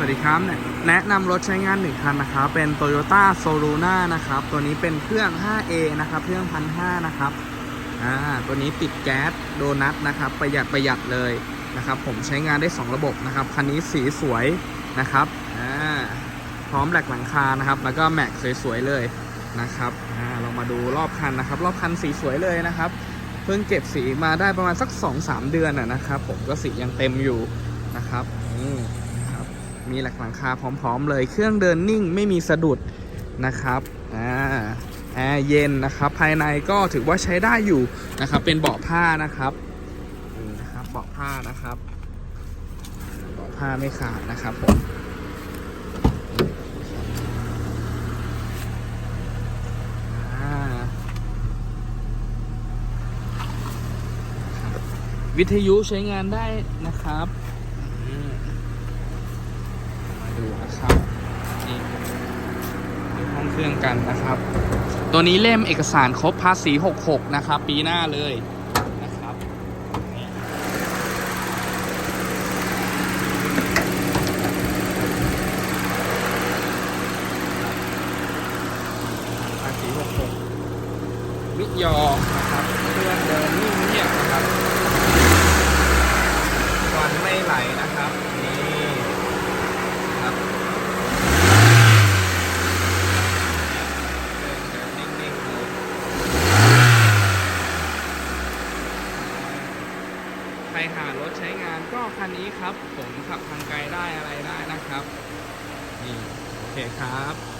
วัสดีครับแนะแนะนำรถใช้งานหนึ่งคันนะครับ เป็น Toyota s o l u n a นะครับ ตัวนี้เป็นเครื่อง 5A นะครับ เครื่องพันห้านะครับ อ่า ตัวนี้ติดแก๊สโดนัทนะครับ ประหยัดประหยัดเลยนะครับ ผมใช้งานได้ 2 ระบบนะครับ คันนี้สีสวยนะครับ อ่า พร้อมแหลกหลังคา นะครับ แล้วก็แม็กสวยๆเลยนะครับ อ่า เรามาดูรอบคันนะครับ รอบคันสีสวยเลยนะครับ เพิ่งเก็บสีมาได้ประมาณสัก 2-3 เดือนอะนะครับ ผมก็สียังเต็มอยู่นะครับนี่นะครับ มีหลักหลังคาพร้อมๆเลย เครื่องเดินนิ่งไม่มีสะดุดนะครับอ่าแอร์เย็นนะครับภายในก็ถือว่าใช้ได้อยู่นะครับ เป็นเบาะผ้านะครับนี่นะครับเบาะผ้านะครับเบาะผ้าไม่ขาดนะครับผมอ่าวิทยุใช้งานได้นะครับ ดูนะครับนี่ดูห้องเครื่องกันนะครับ ตัวนี้เล่มเอกสารครบภาษี 66 นะครับ ปีหน้าเลยนะครับภาษี 66 วิยอนะครับเครื่องเดินนิ่งเงียบนะครับควันไม่ไหลนะครับนี่ครับเดินนิ่งๆเลยใคร หารถใช้งานก็คันนี้ครับ ผมขับทางไกลได้อะไรได้นะครับ นี่ โอเคครับ